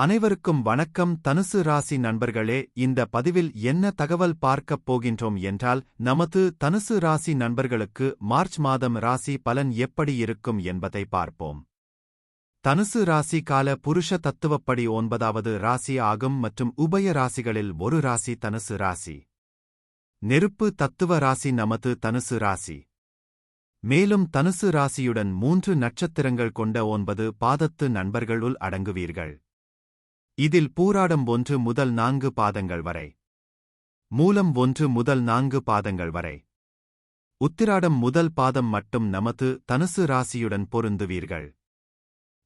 அனைவருக்கும் வணக்கம். தனுசு ராசி நண்பர்களே இந்த பதிவில் என்ன தகவல் பார்க்கப் போகின்றோம் என்றால் நமது தனுசு ராசி நண்பர்களுக்கு மார்ச் மாதம் ராசி பலன் எப்படி இருக்கும் என்பதை பார்ப்போம். தனுசு ராசி கால புருஷ தத்துவப்படி ஒன்பதாவது ராசி ஆகும் மற்றும் உபய ராசிகளில் ஒரு ராசி தனுசு ராசி. நெருப்பு தத்துவ ராசி நமது தனுசு ராசி. மேலும் தனுசு ராசியுடன் மூன்று நட்சத்திரங்கள் கொண்ட ஒன்பது பாதத்து நண்பர்களுள் அடங்குவீர்கள். இதில் பூராடம் ஒன்று முதல் நான்கு பாதங்கள் வரை. மூலம் ஒன்று முதல் நான்கு பாதங்கள் வரை. உத்திராடம் முதல் பாதம் மட்டும் நமது தனுசு ராசியுடன் பொருந்துவீர்கள்.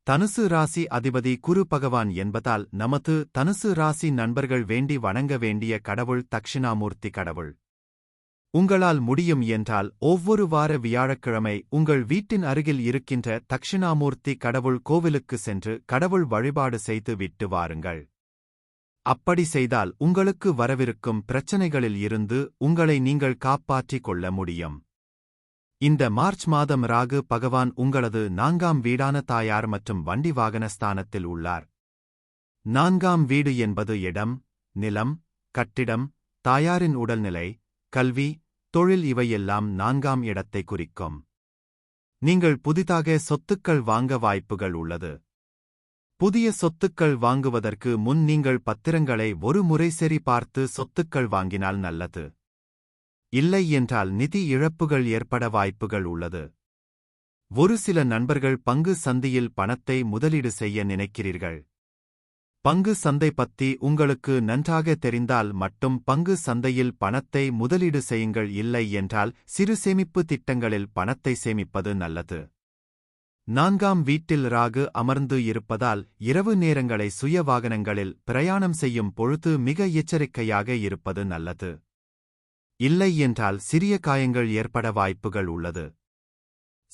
தனுசு ராசி அதிபதி குரு பகவான் என்பதால் நமது தனுசு ராசி நண்பர்கள் வேண்டி வணங்க வேண்டிய கடவுள் தக்ஷிணாமூர்த்தி கடவுள். உங்களால் முடியும் என்றால் ஒவ்வொரு வார வியாழக்கிழமை உங்கள் வீட்டின் அருகில் இருக்கின்ற தக்ஷிணாமூர்த்தி கடவுள் கோவிலுக்கு சென்று கடவுள் வழிபாடு செய்து விட்டு வாருங்கள். அப்படி செய்தால் உங்களுக்கு வரவிருக்கும் பிரச்சனைகளில் இருந்து உங்களை நீங்கள் காப்பாற்றிக் கொள்ள முடியும். இந்த மார்ச் மாதம் ராகு பகவான் உங்களது நான்காம் வீடான தாயார் மற்றும் வண்டி வாகன ஸ்தானத்தில் உள்ளார். நான்காம் வீடு என்பது இடம் நிலம் கட்டிடம் தாயாரின் உடல்நிலை கல்வி தொழில் இவையெல்லாம் நான்காம் இடத்தை குறிக்கும். நீங்கள் புதிதாக சொத்துக்கள் வாங்க வாய்ப்புகள் உள்ளது. புதிய சொத்துக்கள் வாங்குவதற்கு முன் நீங்கள் பத்திரங்களை ஒரு முறை சரி பார்த்து சொத்துக்கள் வாங்கினால் நல்லது. இல்லை என்றால் நிதி இழப்புகள் ஏற்பட வாய்ப்புகள் உள்ளது. ஒரு சில நண்பர்கள் பங்கு சந்தையில் பணத்தை முதலீடு செய்ய நினைக்கிறீர்கள். பங்கு சந்தை பத்தி உங்களுக்கு நன்றாக தெரிந்தால் மட்டும் பங்கு சந்தையில் பணத்தை முதலீடு செய்யுங்கள் இல்லை என்றால் சிறு சேமிப்பு திட்டங்களில் பணத்தை சேமிப்பது நல்லது. நான்காம் வீட்டில் ராகு அமர்ந்து இருப்பதால் இரவு நேரங்களை சுய வாகனங்களில் பிரயாணம் செய்யும் பொழுது மிக எச்சரிக்கையாக இருப்பது நல்லது. இல்லை என்றால் சிறிய காயங்கள் ஏற்பட வாய்ப்புகள் உள்ளது.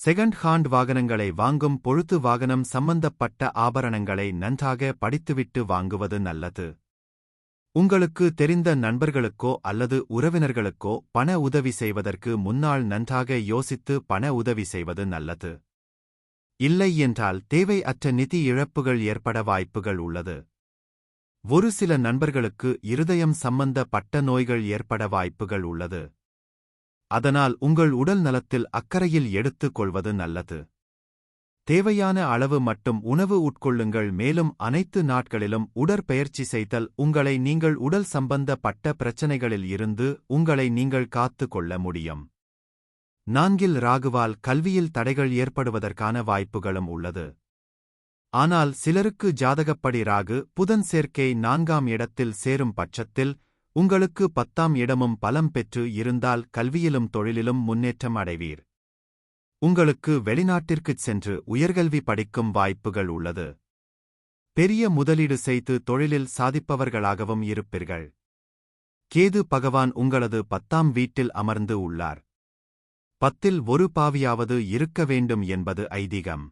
செகண்ட் ஹாண்ட் வாகனங்களை வாங்கும் பொழுது வாகனம் சம்பந்தப்பட்ட ஆபரணங்களை நன்றாக படித்துவிட்டு வாங்குவது நல்லது. உங்களுக்கு தெரிந்த நண்பர்களுக்கோ அல்லது உறவினர்களுக்கோ பண உதவி செய்வதற்கு முன்னால் நன்றாக யோசித்து பண உதவி செய்வது நல்லது. இல்லை என்றால் தேவை அற்ற நிதி இழப்புகள் ஏற்பட வாய்ப்புகள் உள்ளது. ஒரு சில நண்பர்களுக்கு இருதயம் சம்பந்தப்பட்ட நோய்கள் ஏற்பட வாய்ப்புகள் உள்ளது. அதனால் உங்கள் உடல் நலத்தில் அக்கறையில் எடுத்துக் கொள்வது நல்லது. தேவையான அளவு மட்டும் உணவு உட்கொள்ளுங்கள் மேலும் அனைத்து நாட்களிலும் உடற்பயிற்சி செய்தல் உங்களை நீங்கள் உடல் சம்பந்தப்பட்ட பிரச்சனைகளில் இருந்து உங்களை நீங்கள் காத்து கொள்ள முடியும். நான்கில் ராகுவால் கல்வியில் தடைகள் ஏற்படுவதற்கான வாய்ப்புகளும் உள்ளது. ஆனால் சிலருக்கு ஜாதகப்படி ராகு புதன் சேர்க்கை நான்காம் இடத்தில் சேரும் பட்சத்தில் உங்களுக்கு பத்தாம் இடமும் பலம் பெற்று இருந்தால் கல்வியிலும் தொழிலிலும் முன்னேற்றம் அடைவீர். உங்களுக்கு வெளிநாட்டிற்குச் சென்று உயர்கல்வி படிக்கும் வாய்ப்புகள் உள்ளது. பெரிய முதலீடு செய்து தொழிலில் சாதிப்பவர்களாகவும் இருப்பீர்கள். கேது பகவான் உங்களது பத்தாம் வீட்டில் அமர்ந்து உள்ளார். பத்தில் ஒரு பாவியாவது இருக்க வேண்டும் என்பது ஐதீகம்.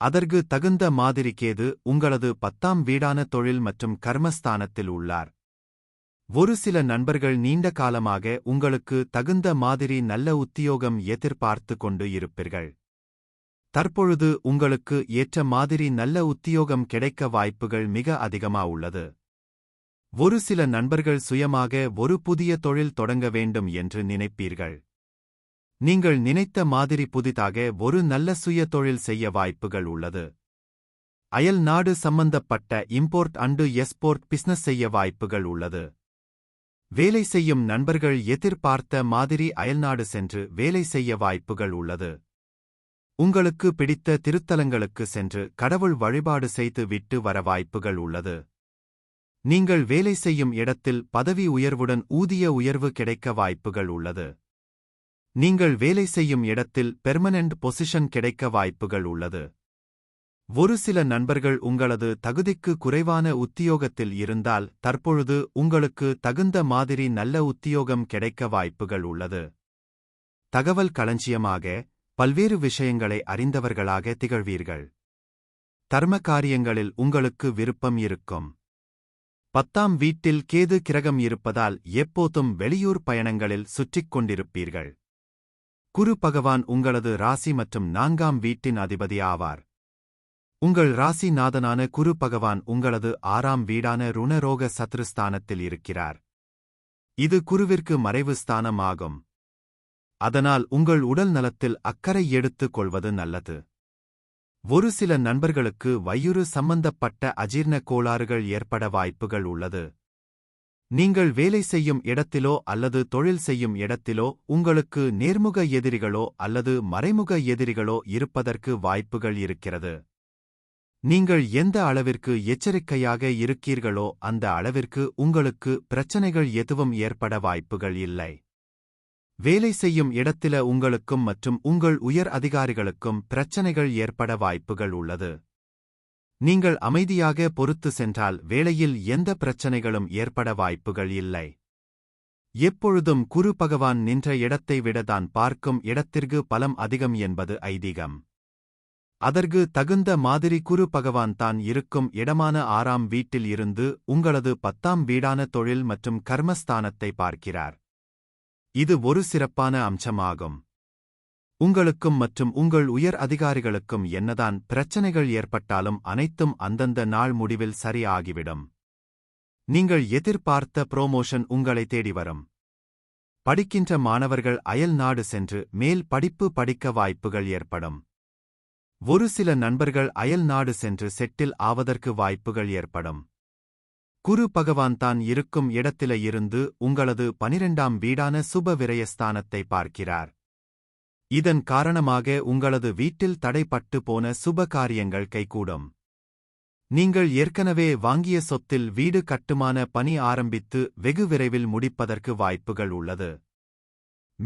அதற்கு தகுந்த மாதிரி கேது உங்களது பத்தாம் வீடான தொழில் மற்றும் கர்மஸ்தானத்தில் உள்ளார். ஒரு சில நண்பர்கள் நீண்ட காலமாக உங்களுக்கு தகுந்த மாதிரி நல்ல உத்தியோகம் எதிர்பார்த்து கொண்டு இருப்பீர்கள். தற்பொழுது உங்களுக்கு ஏற்ற மாதிரி நல்ல உத்தியோகம் கிடைக்க வாய்ப்புகள் மிக அதிகமா உள்ளது. ஒரு சில நண்பர்கள் சுயமாக ஒரு புதிய தொழில் தொடங்க வேண்டும் என்று நினைப்பீர்கள். நீங்கள் நினைத்த மாதிரி புதிதாக ஒரு நல்ல சுய தொழில் செய்ய வாய்ப்புகள் உள்ளது. அயல் நாடு சம்பந்தப்பட்ட இம்போர்ட் அண்டு எஸ்போர்ட் பிசினஸ் செய்ய வாய்ப்புகள் உள்ளது. வேலை செய்யும் நண்பர்கள் எதிர்பார்த்த மாதிரி அயல்நாடு சென்று வேலை செய்ய வாய்ப்புகள் உள்ளது. உங்களுக்கு பிடித்த திருத்தலங்களுக்கு சென்று கடவுள் வழிபாடு செய்து விட்டு வர வாய்ப்புகள் உள்ளது. நீங்கள் வேலை செய்யும் இடத்தில் பதவி உயர்வுடன் ஊதிய உயர்வு கிடைக்க வாய்ப்புகள் உள்ளது. நீங்கள் வேலை செய்யும் இடத்தில் பெர்மனன்ட் பொசிஷன் கிடைக்க வாய்ப்புகள் உள்ளது. ஒரு சில நண்பர்கள் உங்களது தகுதிக்கு குறைவான உத்தியோகத்தில் இருந்தால் தற்பொழுது உங்களுக்கு தகுந்த மாதிரி நல்ல உத்தியோகம் கிடைக்க வாய்ப்புகள் உள்ளது. தகவல் களஞ்சியமாக பல்வேறு விஷயங்களை அறிந்தவர்களாக திகழ்வீர்கள். தர்ம காரியங்களில் உங்களுக்கு விருப்பம் இருக்கும். பத்தாம் வீட்டில் கேது கிரகம் இருப்பதால் எப்போதும் வெளியூர் பயணங்களில் சுற்றிக் கொண்டிருப்பீர்கள். குரு பகவான் உங்களது ராசி மற்றும் நான்காம் வீட்டின் அதிபதி ஆவார். உங்கள் ராசிநாதனான குரு பகவான் உங்களது ஆறாம் வீடான ருணரோக சத்ருஸ்தானத்தில் இருக்கிறார். இது குருவிற்கு மறைவு ஸ்தானமாகும். அதனால் உங்கள் உடல் நலத்தில் அக்கறை எடுத்துக் கொள்வது நல்லது. ஒரு சில நண்பர்களுக்கு வயிறு சம்பந்தப்பட்ட அஜீர்ண கோளாறுகள் ஏற்பட வாய்ப்புகள் உள்ளது. நீங்கள் வேலை செய்யும் இடத்திலோ அல்லது தொழில் செய்யும் இடத்திலோ உங்களுக்கு நேர்முக எதிரிகளோ அல்லது மறைமுக எதிரிகளோ இருப்பதற்கு வாய்ப்புகள் இருக்கிறது. நீங்கள் எந்த அளவிற்கு எச்சரிக்கையாக இருக்கீர்களோ அந்த அளவிற்கு உங்களுக்கு பிரச்சனைகள் எதுவும் ஏற்பட வாய்ப்புகள் இல்லை. வேலை செய்யும் இடத்தில உங்களுக்கும் மற்றும் உங்கள் உயர் அதிகாரிகளுக்கும் பிரச்சனைகள் ஏற்பட வாய்ப்புகள் உள்ளது. நீங்கள் அமைதியாக பொறுத்து சென்றால் வேலையில் எந்த பிரச்சனைகளும் ஏற்பட வாய்ப்புகள் இல்லை. எப்பொழுதும் குரு பகவான் நின்ற இடத்தை விட தான் பார்க்கும் இடத்திற்கு பலம் அதிகம் என்பது ஐதீகம். அதற்கு தகுந்த மாதிரி குரு பகவான் தான் இருக்கும் இடமான ஆறாம் வீட்டில் இருந்து உங்களது பத்தாம் வீடான தொழில் மற்றும் கர்மஸ்தானத்தை பார்க்கிறார். இது ஒரு சிறப்பான அம்சமாகும். உங்களுக்கும் மற்றும் உங்கள் உயர் அதிகாரிகளுக்கும் என்னதான் பிரச்சனைகள் ஏற்பட்டாலும் அனைத்தும் அந்தந்த நாள் முடிவில் சரி ஆகிவிடும் நீங்கள் எதிர்பார்த்த புரோமோஷன் உங்களை தேடி வரும். படிக்கின்ற மாணவர்கள் அயல் நாடு சென்று மேல் படிப்பு படிக்க வாய்ப்புகள் ஏற்படும். ஒரு சில நண்பர்கள் அயல் நாடு சென்று செட்டில் ஆவதற்கு வாய்ப்புகள் ஏற்படும். குரு பகவான் தான் இருக்கும் இடத்தில இருந்து உங்களது பனிரெண்டாம் வீடான சுப விரயஸ்தானத்தை பார்க்கிறார். இதன் காரணமாக உங்களது வீட்டில் தடைப்பட்டு போன சுப காரியங்கள் கைகூடும். நீங்கள் ஏற்கனவே வாங்கிய சொத்தில் வீடு கட்டுமான பணி ஆரம்பித்து வெகு விரைவில் முடிப்பதற்கு வாய்ப்புகள் உள்ளது.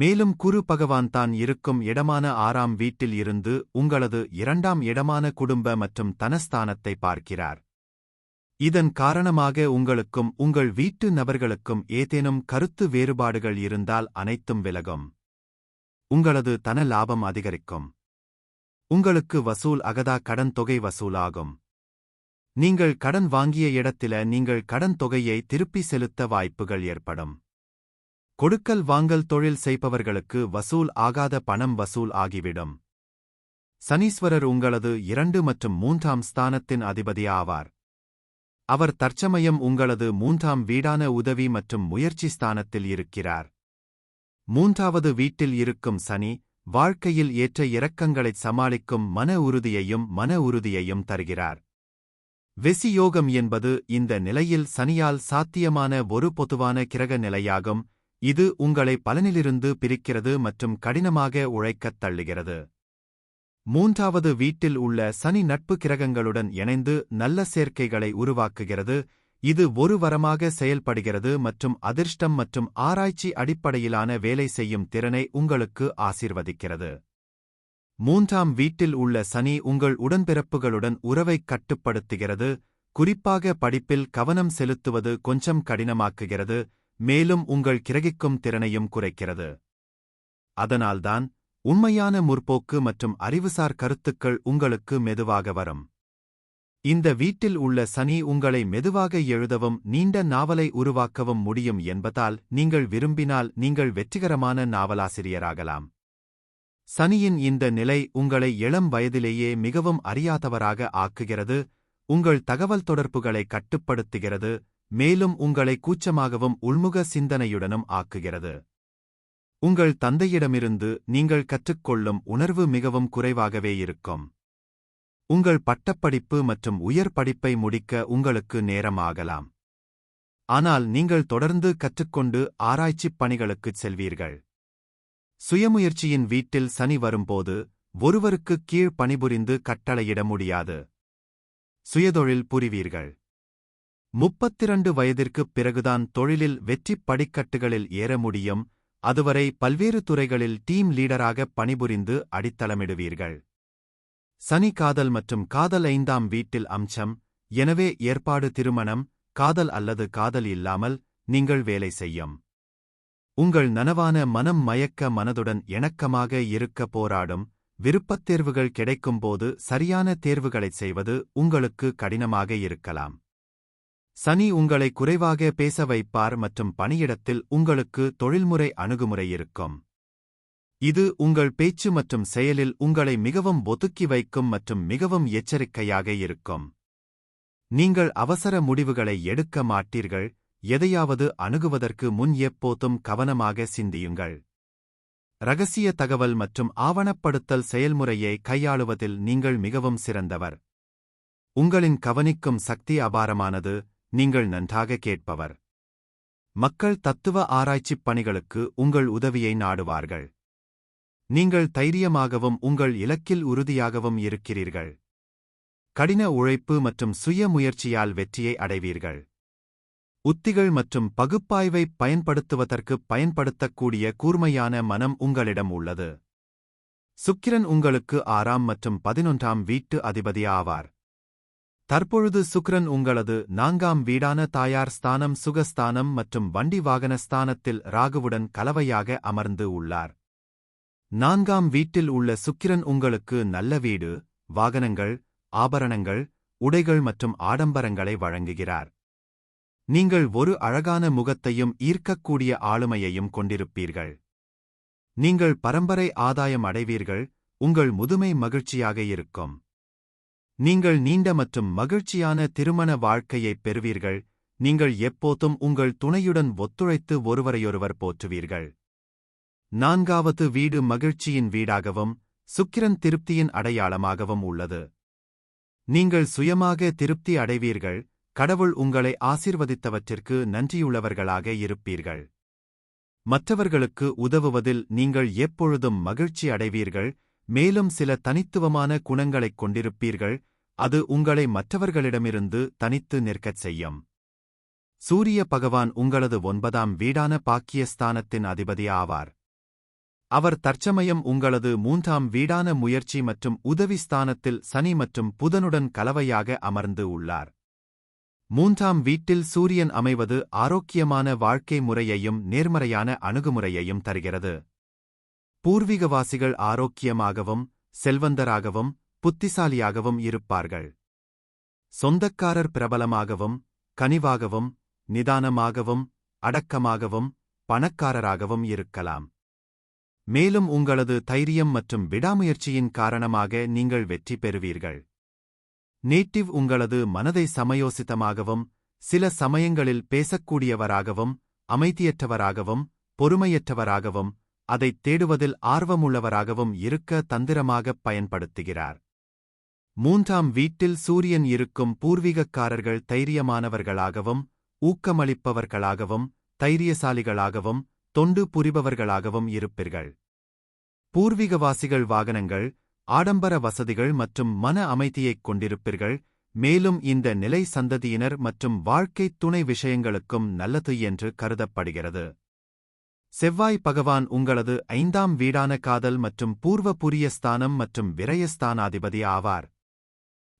மேலும் குரு பகவான் தான் இருக்கும் இடமான ஆறாம் வீட்டில் இருந்து உங்களது இரண்டாம் இடமான குடும்ப மற்றும் தனஸ்தானத்தை பார்க்கிறார். இதன் காரணமாக உங்களுக்கும் உங்கள் வீட்டு நபர்களுக்கும் ஏதேனும் கருத்து வேறுபாடுகள் இருந்தால் அனைத்தும் விலகும். உங்களது தன லாபம் அதிகரிக்கும். உங்களுக்கு வசூல் அகதா கடன் தொகை வசூலாகும். நீங்கள் கடன் வாங்கிய இடத்தில நீங்கள் கடன் தொகையை திருப்பி செலுத்த வாய்ப்புகள் ஏற்படும். கொடுக்கல் வாங்கல் தொழில் செய்பவர்களுக்கு வசூல் ஆகாத பணம் வசூல் ஆகிவிடும். சனீஸ்வரர் உங்களது இரண்டு மற்றும் மூன்றாம் ஸ்தானத்தின் அதிபதி ஆவார் அவர் தற்சமயம் உங்களது மூன்றாம் வீடான உதவி மற்றும் முயற்சி ஸ்தானத்தில் இருக்கிறார். மூன்றாவது வீட்டில் இருக்கும் சனி வாழ்க்கையில் ஏற்ற இறக்கங்களைச் சமாளிக்கும் மன உறுதியையும் மன உறுதியையும் தருகிறார். வெசியோகம் என்பது இந்த நிலையில் சனியால் சாத்தியமான ஒரு பொதுவான கிரக நிலையாகும் இது உங்களை பலனிலிருந்து பிரிக்கிறது மற்றும் கடினமாக உழைக்கத் தள்ளுகிறது. மூன்றாவது வீட்டில் உள்ள சனி நட்பு கிரகங்களுடன் இணைந்து நல்ல சேர்க்கைகளை உருவாக்குகிறது. இது ஒரு வரமாக செயல்படுகிறது மற்றும் அதிர்ஷ்டம் மற்றும் ஆராய்ச்சி அடிப்படையிலான வேலை செய்யும் திறனை உங்களுக்கு ஆசிர்வதிக்கிறது. மூன்றாம் வீட்டில் உள்ள சனி உங்கள் உடன்பிறப்புகளுடன் உறவைக் கட்டுப்படுத்துகிறது. குறிப்பாக படிப்பில் கவனம் செலுத்துவது கொஞ்சம் கடினமாக்குகிறது. மேலும் உங்கள் கிரகிக்கும் திறனையும் குறைக்கிறது. அதனால்தான் உண்மையான முற்போக்கு மற்றும் அறிவுசார் கருத்துக்கள் உங்களுக்கு மெதுவாக வரும். இந்த வீட்டில் உள்ள சனி உங்களை மெதுவாக எழுதவும் நீண்ட நாவலை உருவாக்கவும் முடியும் என்பதால் நீங்கள் விரும்பினால் நீங்கள் வெற்றிகரமான நாவலாசிரியராகலாம். சனியின் இந்த நிலை உங்களை இளம் வயதிலேயே மிகவும் அறியாதவராக ஆக்குகிறது உங்கள் தகவல் தொடர்புகளை கட்டுப்படுத்துகிறது மேலும் உங்களை கூச்சமாகவும் உள்முக சிந்தனையுடனும் ஆக்குகிறது. உங்கள் தந்தையிடமிருந்து நீங்கள் கற்றுக்கொள்ளும் உணர்வு மிகவும் குறைவாகவே இருக்கும். உங்கள் பட்டப்படிப்பு மற்றும் உயர் படிப்பை முடிக்க உங்களுக்கு நேரம் ஆகலாம் ஆனால் நீங்கள் தொடர்ந்து கற்றுக்கொண்டு ஆராய்ச்சிப் பணிகளுக்குச் செல்வீர்கள். சுயமுயற்சியின் வீட்டில் சனி வரும்போது ஒருவருக்குக் கீழ் பணிபுரிந்து கட்டளையிட முடியாது. சுயதொழில் புரிவீர்கள். முப்பத்திரண்டு வயதிற்குப் பிறகுதான் தொழிலில் வெற்றிப் படிக்கட்டுகளில் ஏற முடியும். அதுவரை பல்வேறு துறைகளில் டீம் லீடராக பணிபுரிந்து அடித்தளமிடுவீர்கள். சனி காதல் மற்றும் காதல் ஐந்தாம் வீட்டில் அம்சம் எனவே ஏற்பாடு திருமணம் காதல் அல்லது காதல் இல்லாமல் நீங்கள் வேலை செய்யும். உங்கள் நனவான மனம் மயக்க மனதுடன் இணக்கமாக இருக்க போராடும். விருப்பத் தேர்வுகள் கிடைக்கும்போது சரியான தேர்வுகளைச் செய்வது உங்களுக்கு கடினமாக இருக்கலாம். சனி உங்களை குறைவாக பேச வைப்பார் மற்றும் பணியிடத்தில் உங்களுக்கு தொழில்முறை அணுகுமுறை இருக்கும். இது உங்கள் பேச்சு மற்றும் செயலில் உங்களை மிகவும் ஒதுக்கி வைக்கும் மற்றும் மிகவும் எச்சரிக்கையாக இருக்கும். நீங்கள் அவசர முடிவுகளை எடுக்க மாட்டீர்கள் எதையாவது அணுகுவதற்கு முன் எப்போதும் கவனமாக சிந்தியுங்கள். ரகசிய தகவல் மற்றும் ஆவணப்படுத்தல் செயல்முறையை கையாளுவதில் நீங்கள் மிகவும் சிறந்தவர். உங்களின் கவனிக்கும் சக்தி அபாரமானது நீங்கள் நன்றாக கேட்பவர். மக்கள் தத்துவ ஆராய்ச்சிப் பணிகளுக்கு உங்கள் உதவியை நாடுவார்கள். நீங்கள் தைரியமாகவும் உங்கள் இலக்கில் உறுதியாகவும் இருக்கிறீர்கள். கடின உழைப்பு மற்றும் சுய முயற்சியால் வெற்றியை அடைவீர்கள். உத்திகள் மற்றும் பகுப்பாய்வை பயன்படுத்துவதற்கு பயன்படுத்தக்கூடிய கூர்மையான மனம் உங்களிடம் உள்ளது. சுக்கிரன் உங்களுக்கு ஆறாம் மற்றும் பதினொன்றாம் வீட்டு அதிபதி ஆவார் தற்பொழுது சுக்ரன் உங்களது நான்காம் வீடான தாயார் ஸ்தானம் சுகஸ்தானம் மற்றும் வண்டி வாகன ஸ்தானத்தில் ராகுவுடன் கலவையாக அமர்ந்து உள்ளார். நான்காம் வீட்டில் உள்ள சுக்கிரன் உங்களுக்கு நல்ல வீடு வாகனங்கள் ஆபரணங்கள் உடைகள் மற்றும் ஆடம்பரங்களை வழங்குகிறார். நீங்கள் ஒரு அழகான முகத்தையும் ஈர்க்கக்கூடிய ஆளுமையையும் கொண்டிருப்பீர்கள். நீங்கள் பரம்பரை ஆதாயம் அடைவீர்கள் உங்கள் முதுமை மகிழ்ச்சியாக இருக்கும். நீங்கள் நீண்ட மற்றும் மகிழ்ச்சியான திருமண வாழ்க்கையைப் பெறுவீர்கள். நீங்கள் எப்போதும் உங்கள் துணையுடன் ஒத்துழைத்து ஒருவரையொருவர் போற்றுவீர்கள். நான்காவது வீடு மகிழ்ச்சியின் வீடாகவும் சுக்கிரன் திருப்தியின் அடையாளமாகவும் உள்ளது. நீங்கள் சுயமாக திருப்தி அடைவீர்கள். கடவுள் உங்களை ஆசிர்வதித்தவற்றிற்கு நன்றியுள்ளவர்களாக இருப்பீர்கள். மற்றவர்களுக்கு உதவுவதில் நீங்கள் எப்பொழுதும் மகிழ்ச்சி அடைவீர்கள். மேலும் சில தனித்துவமான குணங்களைக் கொண்டிருப்பீர்கள் அது உங்களை மற்றவர்களிடமிருந்து தனித்து நிற்கச் செய்யும். சூரிய பகவான் உங்களது ஒன்பதாம் வீடான பாக்கியஸ்தானத்தின் அதிபதி ஆவார். அவர் தற்சமயம் உங்களது மூன்றாம் வீடான முயற்சி மற்றும் உதவி ஸ்தானத்தில் சனி மற்றும் புதனுடன் கலவையாக அமர்ந்து உள்ளார். மூன்றாம் வீட்டில் சூரியன் அமைவது ஆரோக்கியமான வாழ்க்கை முறையையும் நேர்மறையான அணுகுமுறையையும் தருகிறது. பூர்வீகவாசிகள் ஆரோக்கியமாகவும் செல்வந்தராகவும் புத்திசாலியாகவும் இருப்பார்கள். சொந்தக்காரர் பிரபலமாகவும் கனிவாகவும் நிதானமாகவும் அடக்கமாகவும் பணக்காரராகவும் இருக்கலாம். மேலும் உங்களது தைரியம் மற்றும் விடாமுயற்சியின் காரணமாக நீங்கள் வெற்றி பெறுவீர்கள். நேட்டிவ் உங்களது மனதை சமயோசித்தமாகவும் சில சமயங்களில் பேசக்கூடியவராகவும் அமைதியற்றவராகவும் பொறுமையற்றவராகவும் அதைத் தேடுவதில் ஆர்வமுள்ளவராகவும் இருக்க தந்திரமாகப் பயன்படுத்துகிறார். மூன்றாம் வீட்டில் சூரியன் இருக்கும் பூர்வீகக்காரர்கள் தைரியமானவர்களாகவும் ஊக்கமளிப்பவர்களாகவும் தைரியசாலிகளாகவும் தொண்டு புரிபவர்களாகவும் இருப்பீர்கள். பூர்வீகவாசிகள் வாகனங்கள் ஆடம்பர வசதிகள் மற்றும் மன அமைதியைக் கொண்டிருப்பீர்கள். மேலும் இந்த நிலை சந்ததியினர் மற்றும் வாழ்க்கைத் துணை விஷயங்களுக்கும் நல்லது என்று கருதப்படுகிறது. செவ்வாய் பகவான் உங்களது ஐந்தாம் வீடான காதல் மற்றும் பூர்வ புரிய ஸ்தானம் மற்றும் விரயஸ்தானாதிபதி ஆவார்.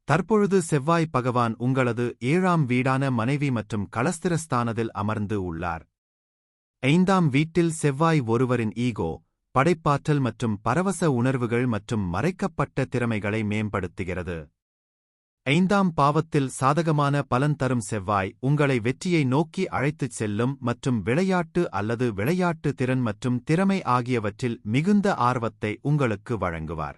தற்பொழுது செவ்வாய் பகவான் உங்களது ஏழாம் வீடான மனைவி மற்றும் களஸ்திரஸ்தானத்தில் அமர்ந்து உள்ளார். ஐந்தாம் வீட்டில் செவ்வாய் ஒருவரின் ஈகோ படைப்பாற்றல் மற்றும் பரவச உணர்வுகள் மற்றும் மறைக்கப்பட்ட திறமைகளை மேம்படுத்துகிறது. ஐந்தாம் பாவத்தில் சாதகமான பலன் தரும் செவ்வாய் உங்களை வெற்றியை நோக்கி அழைத்துச் செல்லும் மற்றும் விளையாட்டு அல்லது விளையாட்டு திறன் மற்றும் திறமை ஆகியவற்றில் மிகுந்த ஆர்வத்தை உங்களுக்கு வழங்குவார்.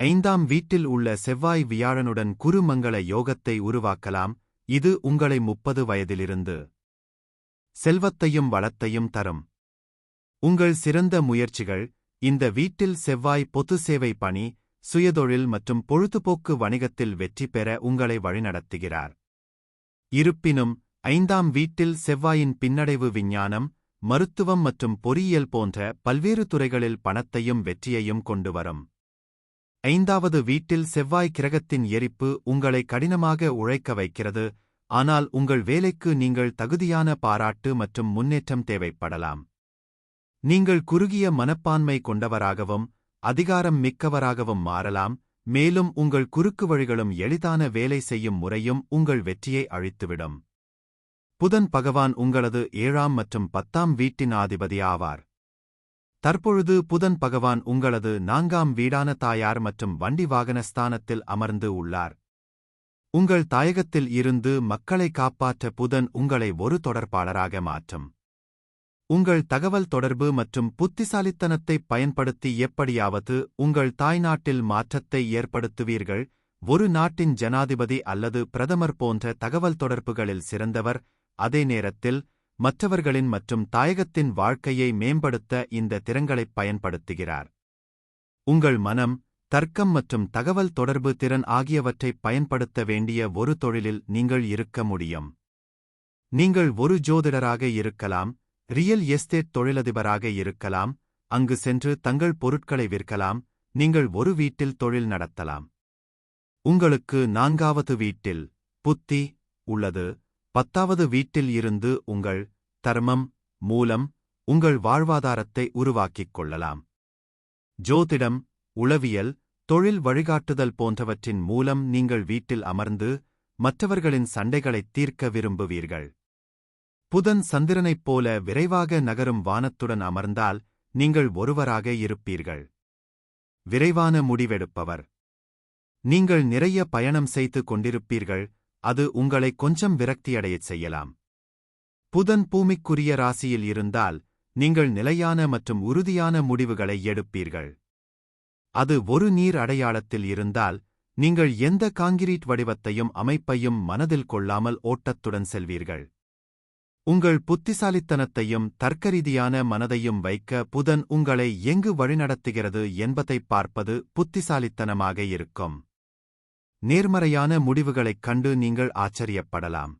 ஐந்தாம் வீட்டில் உள்ள செவ்வாய் வியாழனுடன் குருமங்கள யோகத்தை உருவாக்கலாம். இது உங்களை முப்பது வயதிலிருந்து செல்வத்தையும் வளத்தையும் தரும். உங்கள் சிறந்த முயற்சிகள் இந்த வீட்டில் செவ்வாய் பொது சேவை பணி சுயதொழில் மற்றும் பொழுதுபோக்கு வணிகத்தில் வெற்றி பெற உங்களை வழிநடத்துகிறார். இருப்பினும் ஐந்தாம் வீட்டில் செவ்வாயின் பின்னடைவு விஞ்ஞானம் மருத்துவம் மற்றும் பொறியியல் போன்ற பல்வேறு துறைகளில் பணத்தையும் வெற்றியையும் கொண்டு வரும். ஐந்தாவது வீட்டில் செவ்வாய் கிரகத்தின் எரிப்பு உங்களை கடினமாக உழைக்க வைக்கிறது ஆனால் உங்கள் வேலைக்கு நீங்கள் தகுதியான பாராட்டு மற்றும் முன்னேற்றம் தேவைப்படலாம். நீங்கள் குறுகிய மனப்பான்மை கொண்டவராகவும் அதிகாரம் மிக்கவராகவும் மாறலாம் மேலும் உங்கள் குறுக்கு வழிகளும் எளிதான வேலை செய்யும் முறையும் உங்கள் வெற்றியை அழித்துவிடும். புதன் பகவான் உங்களது ஏழாம் மற்றும் பத்தாம் வீட்டின் ஆதிபதி ஆவார் தற்பொழுது புதன் பகவான் உங்களது நான்காம் வீடான தாயார் மற்றும் வண்டி வாகன ஸ்தானத்தில் அமர்ந்து உள்ளார். உங்கள் தாயகத்தில் இருந்து மக்களை காப்பாற்ற புதன் உங்களை ஒரு தொடர்பாளராக மாற்றும். உங்கள் தகவல் தொடர்பு மற்றும் புத்திசாலித்தனத்தை பயன்படுத்தி எப்படியாவது உங்கள் தாய்நாட்டில் மாற்றத்தை ஏற்படுத்துவீர்கள். ஒரு நாட்டின் ஜனாதிபதி அல்லது பிரதமர் போன்ற தகவல் தொடர்புகளில் சிறந்தவர். அதே நேரத்தில் மற்றவர்களின் மற்றும் தாயகத்தின் வாழ்க்கையை மேம்படுத்த இந்த திறங்களைப் பயன்படுத்துகிறார். உங்கள் மனம் தர்க்கம் மற்றும் தகவல் தொடர்பு திறன் ஆகியவற்றைப் பயன்படுத்த வேண்டிய ஒரு தொழிலில் நீங்கள் இருக்க முடியும். நீங்கள் ஒரு ஜோதிடராக இருக்கலாம். ரியல் எஸ்டேட் தொழிலதிபராக இருக்கலாம் அங்கு சென்று தங்கள் பொருட்களை விற்கலாம் நீங்கள் ஒரு வீட்டில் தொழில் நடத்தலாம். உங்களுக்கு நான்காவது வீட்டில் புத்தி உள்ளது பத்தாவது வீட்டில் இருந்து உங்கள் தர்மம் மூலம் உங்கள் வாழ்வாதாரத்தை உருவாக்கிக் கொள்ளலாம். ஜோதிடம் உளவியல் தொழில் வழிகாட்டுதல் போன்றவற்றின் மூலம் நீங்கள் வீட்டில் அமர்ந்து மற்றவர்களின் சண்டைகளைத் தீர்க்க விரும்புவீர்கள். புதன் சந்திரனைப் போல விரைவாக நகரும் வானத்துடன் அமர்ந்தால் நீங்கள் ஒருவராக இருப்பீர்கள். விரைவான முடிவெடுப்பவர். நீங்கள் நிறைய பயணம் செய்து கொண்டிருப்பீர்கள் அது உங்களை கொஞ்சம் விரக்தியடையச் செய்யலாம். புதன் பூமிக்குரிய ராசியில் இருந்தால் நீங்கள் நிலையான மற்றும் உறுதியான முடிவுகளை எடுப்பீர்கள். அது ஒரு நீர் அடையாளத்தில் இருந்தால் நீங்கள் எந்த காங்கிரீட் வடிவத்தையும் அமைப்பையும் மனதில் கொள்ளாமல் ஓட்டத்துடன் செல்வீர்கள். உங்கள் புத்திசாலித்தனத்தையும் தர்க்கரீதியான மனதையும் வைக்க புதன் உங்களை எங்கு வழிநடத்துகிறது என்பதைப் பார்ப்பது புத்திசாலித்தனமாக இருக்கும். நேர்மறையான முடிவுகளைக் கண்டு நீங்கள் ஆச்சரியப்படலாம்.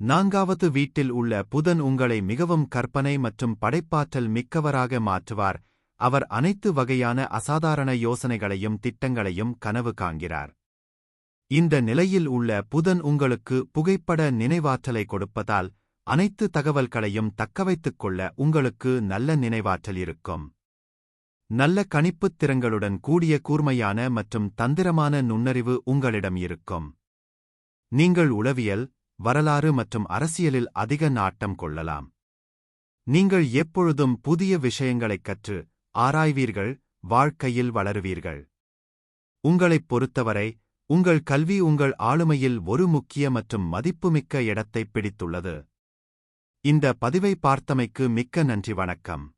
நான்காவது வீட்டில் உள்ள புதன் உங்களை மிகவும் கற்பனை மற்றும் படைப்பாற்றல் மிக்கவராக மாற்றுவார். அவர் அனைத்து வகையான அசாதாரண யோசனைகளையும் திட்டங்களையும் கனவு காண்கிறார். இந்த நிலையில் உள்ள புதன் உங்களுக்கு புகைப்பட நினைவாற்றலை கொடுப்பதால் அனைத்து தகவல்களையும் தக்கவைத்துக் கொள்ள உங்களுக்கு நல்ல நினைவாற்றல் இருக்கும். நல்ல கணிப்புத் திறங்களுடன் கூடிய கூர்மையான மற்றும் தந்திரமான நுண்ணறிவு உங்களிடம் இருக்கும். நீங்கள் உளவியல் வரலாறு மற்றும் அரசியலில் அதிக நாட்டம் கொள்ளலாம். நீங்கள் எப்பொழுதும் புதிய விஷயங்களைக் கற்று ஆராய்வீர்கள் வாழ்க்கையில் வளருவீர்கள். உங்களைப் பொறுத்தவரை உங்கள் கல்வி உங்கள் ஆளுமையில் ஒரு முக்கிய மற்றும் மதிப்புமிக்க இடத்தைப் பிடித்துள்ளது. இந்த பதிவை பார்த்தமைக்கு மிக்க நன்றி வணக்கம்.